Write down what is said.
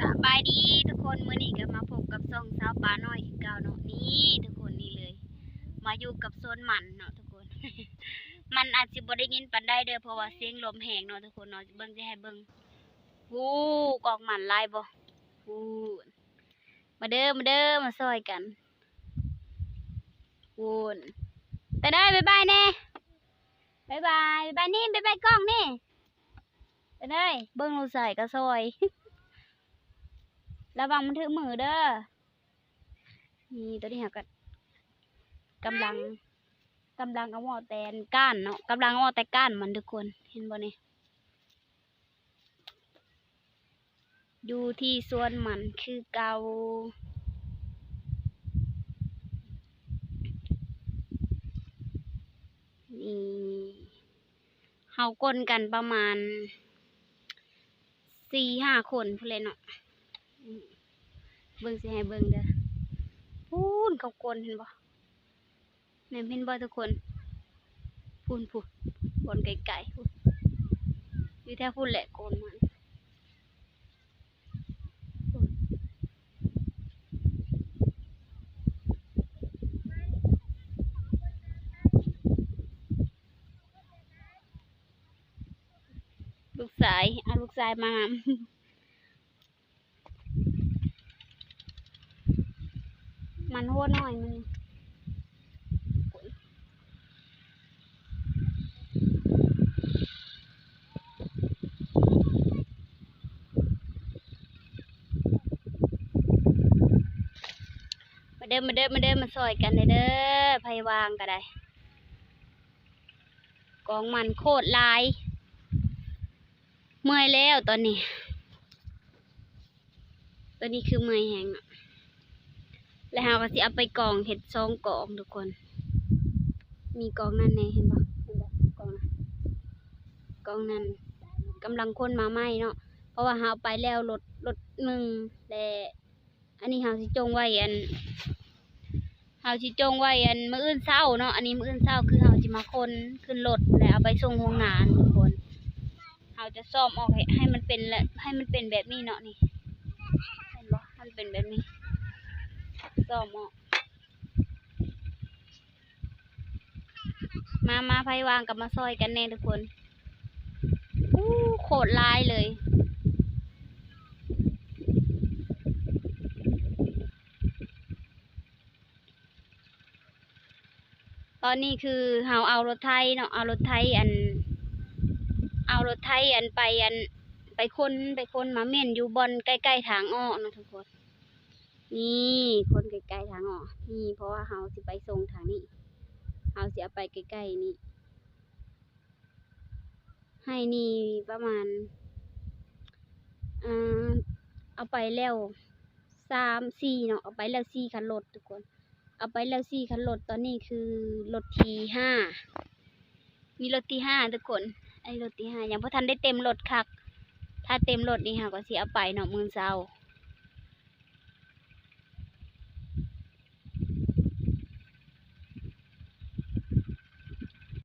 สบายดีทุกคนเมื้อนี้ก็มาพบกับซ่องสาวปลาน้อยเก่าเนาะนี่ทุกคนนี่เลย มาอยู่กับโซนหมันเนาะทุกคน มันอาจสิบ่ได้ยินปานใดเด้อเพราะว่าเสียงลมแหงเนาะทุกคนเนาะเบิ่งสิให้เบิ่งวู้กอกหมันลายบ่วู้มาเด้อมาเด้อมาซอยกันวู้นแต่ได้บ๊ายบายแน่บ๊ายบายบ๊ายบายนี่บ๊ายบายกล้องนี่แต่ได้เบิ่งเราใส่ก็ซอย ระวังมันถือมือเด้อ นี่ตัวนี้ก็กำลังกำลังเอาหม้อแตนก้านเนาะกำลังเอาหม้อแต่ก้านมันทุกคน เห็นบ่นี่อยู่ที่สวนมันคือเกานี่เฮากลนกันประมาณสี่ห้าคนพู้นเลยเนาะ เบิ่งสิให้เบิ่งเด้อพูนเขากลนเห็นบ่แม่นเห็นบ่ทุกคนพูนพูนบนไกลๆพูนอยู่แถวพูนแหละโกนมันพูนลูกสายเอาลูกสายมางาม มันหัวหน่อยมันมาเด้อมาเด้อมาเด้อมาซอยกันเด้อเด้อไผวางก็ได้ กองมันโคตรลาย เมื่อยแล้วตอนนี้ ตอนนี้คือเมื่อยแหงอะ แล้วเราก็สิเอาไปกองเห็ดซองกองทุกคน มีกองนั่นแน่เห็นปะเห็นปะกองนั้นกองนั้นกำลังคนมาไหมเนาะเพราะว่าเราไปแล้วรถรถหนึ่งแต่อันนี้เราสิจงไว้อันเราสิจงไว้อันมืออื่นเช้าเนาะอันนี้มืออื่นเช้าคือเราสิมาคนขึ้นรถแล้วเอาไปส่งโรงงานทุกคนเราจะซ่อมออกให้ให้มันเป็นและให้มันเป็นแบบนี้เนาะนี่เห็นปะมันเป็นแบบนี้ ซ่อมออมามาไพวางกับมาซอยกันแน่ทุกคนอู้โคตรลายเลย ตอนนี้คือเฮาเอารถไทยเนาะ เอารถไทยอัน เอารถไทยอันไปอัน ไปคนไปคนมาเม่นอยู่บอนใกล้ๆทางอ้อนะทุกคน นี่คนไกลๆทางออกนี่เพราะว่าเฮาสิไปส่งทางนี้เฮาสิเอาไปใกล้ๆนี่ให้นี่ประมาณอ่าเอาไปแล้วสามสี่เนาะเอาไปแล้วสี่คันรถทุกคน เอาไปแล้วสี่คันรถตอนนี้คือรถทีห้ามีรถที่ห้าทุกคน ไอ้รถที่ห้ายังพอทันได้เต็มรถคัก ถ้าเต็มรถนี่ค่ะก็เสิเอาไปเนาะมือเช้า